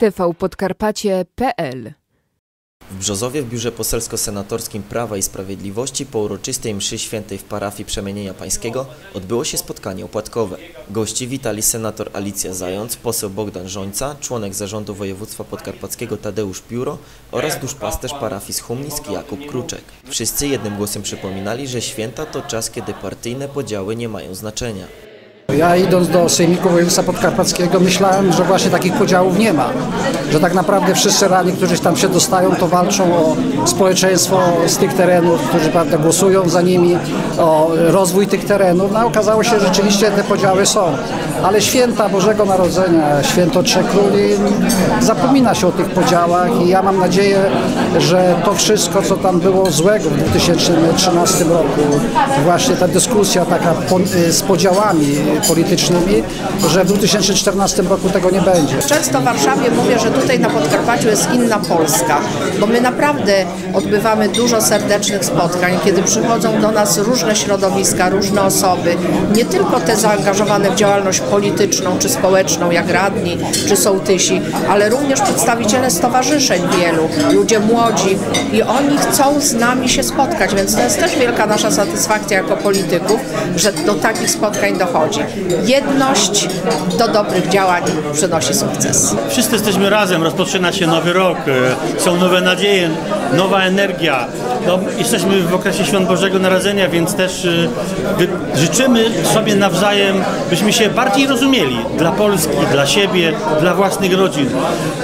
tvpodkarpacie.pl W Brzozowie w Biurze Poselsko-Senatorskim Prawa i Sprawiedliwości po uroczystej mszy świętej w parafii Przemienienia Pańskiego odbyło się spotkanie opłatkowe. Gości witali senator Alicja Zając, poseł Bogdan Żońca, członek zarządu województwa podkarpackiego Tadeusz Pióro oraz duszpasterz parafii z Humnisk Jakub Kruczek. Wszyscy jednym głosem przypominali, że święta to czas, kiedy partyjne podziały nie mają znaczenia. Ja idąc do Sejmiku Województwa Podkarpackiego myślałem, że właśnie takich podziałów nie ma. Że tak naprawdę wszyscy radni, którzy tam się dostają, to walczą o społeczeństwo z tych terenów, którzy prawda, głosują za nimi, o rozwój tych terenów. No okazało się, że rzeczywiście te podziały są. Ale święta Bożego Narodzenia, święto Trzech Króli, zapomina się o tych podziałach i ja mam nadzieję, że to wszystko, co tam było złego w 2013 roku, właśnie ta dyskusja taka po, z podziałami politycznymi, że w 2014 roku tego nie będzie. Często w Warszawie mówię, że tutaj na Podkarpaciu jest inna Polska, bo my naprawdę odbywamy dużo serdecznych spotkań, kiedy przychodzą do nas różne środowiska, różne osoby, nie tylko te zaangażowane w działalność polityczną czy społeczną, jak radni czy sołtysi, ale również przedstawiciele stowarzyszeń wielu, ludzie młodzi i oni chcą z nami się spotkać, więc to jest też wielka nasza satysfakcja jako polityków, że do takich spotkań dochodzi. Jedność do dobrych działań przynosi sukces. Wszyscy jesteśmy razem, rozpoczyna się nowy rok, e, są nowe nadzieje, nowa energia. No, jesteśmy w okresie Świąt Bożego Narodzenia, więc też e, życzymy sobie nawzajem, byśmy się bardziej rozumieli dla Polski, dla siebie, dla własnych rodzin.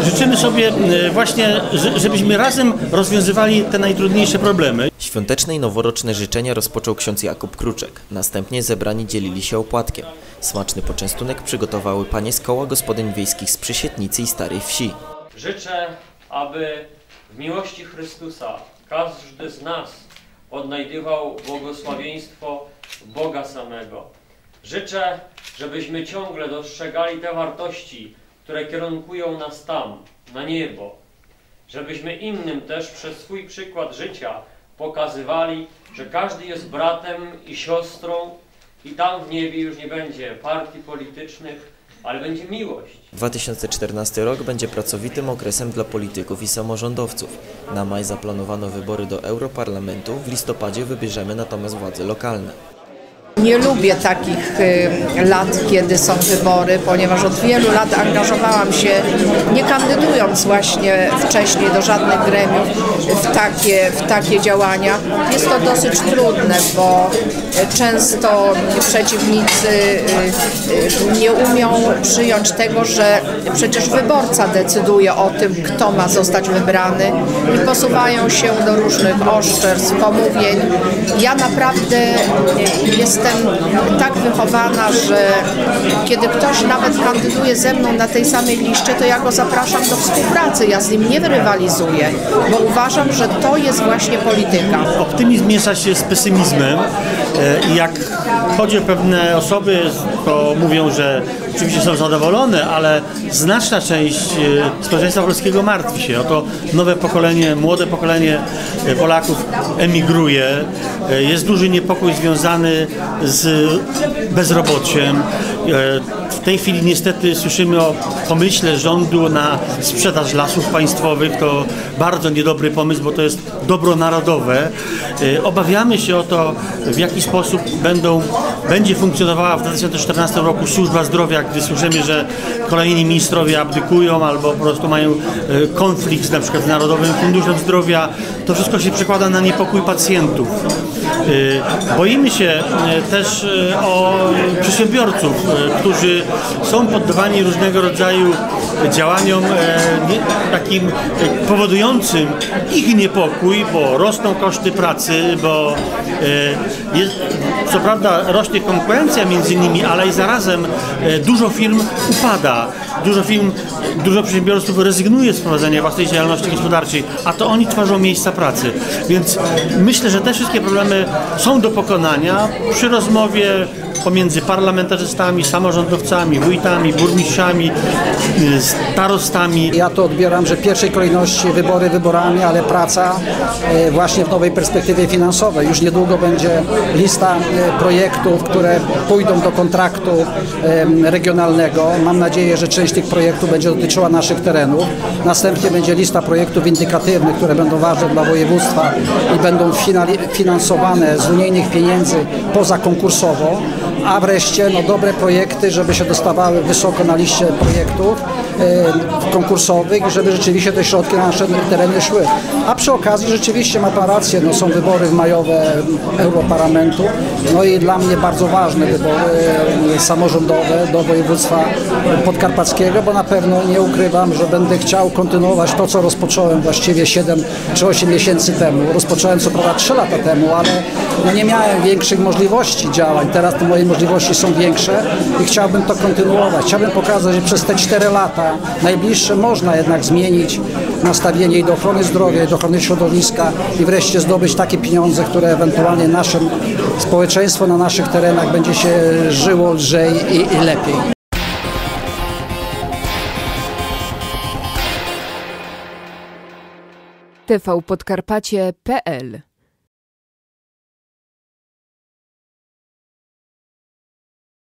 Życzymy sobie e, właśnie, żebyśmy razem rozwiązywali te najtrudniejsze problemy. Świąteczne i noworoczne życzenia rozpoczął ksiądz Jakub Kruczek. Następnie zebrani dzielili się opłatkiem. Smaczny poczęstunek przygotowały panie z koła gospodyń wiejskich z Przysietnicy i Starej Wsi. Życzę, aby w miłości Chrystusa każdy z nas odnajdywał błogosławieństwo Boga samego. Życzę, żebyśmy ciągle dostrzegali te wartości, które kierunkują nas tam, na niebo. Żebyśmy innym też przez swój przykład życia pokazywali, że każdy jest bratem i siostrą i tam w niebie już nie będzie partii politycznych, ale będzie miłość. 2014 rok będzie pracowitym okresem dla polityków i samorządowców. Na maj zaplanowano wybory do Europarlamentu, w listopadzie wybierzemy natomiast władze lokalne. Nie lubię takich y, lat, kiedy są wybory, ponieważ od wielu lat angażowałam się, nie kandydując właśnie wcześniej do żadnych gremiów, w takie, w takie działania. Jest to dosyć trudne, bo często przeciwnicy y, y, nie umią przyjąć tego, że przecież wyborca decyduje o tym, kto ma zostać wybrany i posuwają się do różnych oszczerstw, pomówień. Ja naprawdę jestem jestem tak wychowana, że kiedy ktoś nawet kandyduje ze mną na tej samej liście, to ja go zapraszam do współpracy. Ja z nim nie rywalizuję, bo uważam, że to jest właśnie polityka. Optymizm miesza się z pesymizmem e, i jak chodzi o pewne osoby, to mówią, że oczywiście są zadowolone, ale znaczna część e, społeczeństwa polskiego martwi się. Oto nowe pokolenie, młode pokolenie e, Polaków emigruje. Jest duży niepokój związany z bezrobociem. W tej chwili niestety słyszymy o pomyśle rządu na sprzedaż lasów państwowych. To bardzo niedobry pomysł, bo to jest dobro narodowe. Obawiamy się o to, w jaki sposób będą, będzie funkcjonowała w 2014 roku służba zdrowia, gdy słyszymy, że kolejni ministrowie abdykują albo po prostu mają e, konflikt na przykład z Narodowym Funduszem Zdrowia. To wszystko się przekłada na niepokój pacjentów. Boimy się też o przedsiębiorców, którzy są poddawani różnego rodzaju działaniom takim powodującym ich niepokój, bo rosną koszty pracy, bo jest, co prawda rośnie konkurencja między nimi, ale i zarazem dużo firm upada, dużo firm, dużo przedsiębiorców rezygnuje z prowadzenia własnej działalności gospodarczej, a to oni tworzą miejsca pracy. Więc myślę, że te wszystkie problemy są do pokonania przy rozmowie pomiędzy parlamentarzystami, samorządowcami, wójtami, burmistrzami, y, starostami. Ja to odbieram, że w pierwszej kolejności wybory wyborami, ale praca e, właśnie w nowej perspektywie finansowej. Już niedługo będzie lista e, projektów, które pójdą do kontraktu regionalnego. Mam nadzieję, że część tych projektów będzie dotyczyła naszych terenów. Następnie będzie lista projektów indykatywnych, które będą ważne dla województwa i będą finansowane z unijnych pieniędzy pozakonkursowo. A wreszcie no, dobre projekty, żeby się dostawały wysoko na liście projektów konkursowych i żeby rzeczywiście te środki na nasze tereny szły. A przy okazji rzeczywiście ma Pan rację, no, są wybory majowe Europarlamentu, no i dla mnie bardzo ważne wybory e, samorządowe do województwa podkarpackiego, bo na pewno nie ukrywam, że będę chciał kontynuować to, co rozpocząłem właściwie 7 czy 8 miesięcy temu. Rozpocząłem co prawda 3 lata temu, ale no nie miałem większych możliwości działań. Teraz te moje możliwości są większe i chciałbym to kontynuować. Chciałbym pokazać, że przez te 4 lata najbliższe można jednak zmienić nastawienie i do ochrony zdrowia, i do ochrony środowiska i wreszcie zdobyć takie pieniądze, które ewentualnie naszym społeczeństwo na naszych terenach będzie się żyło lżej i, i lepiej. tvpodkarpacie.pl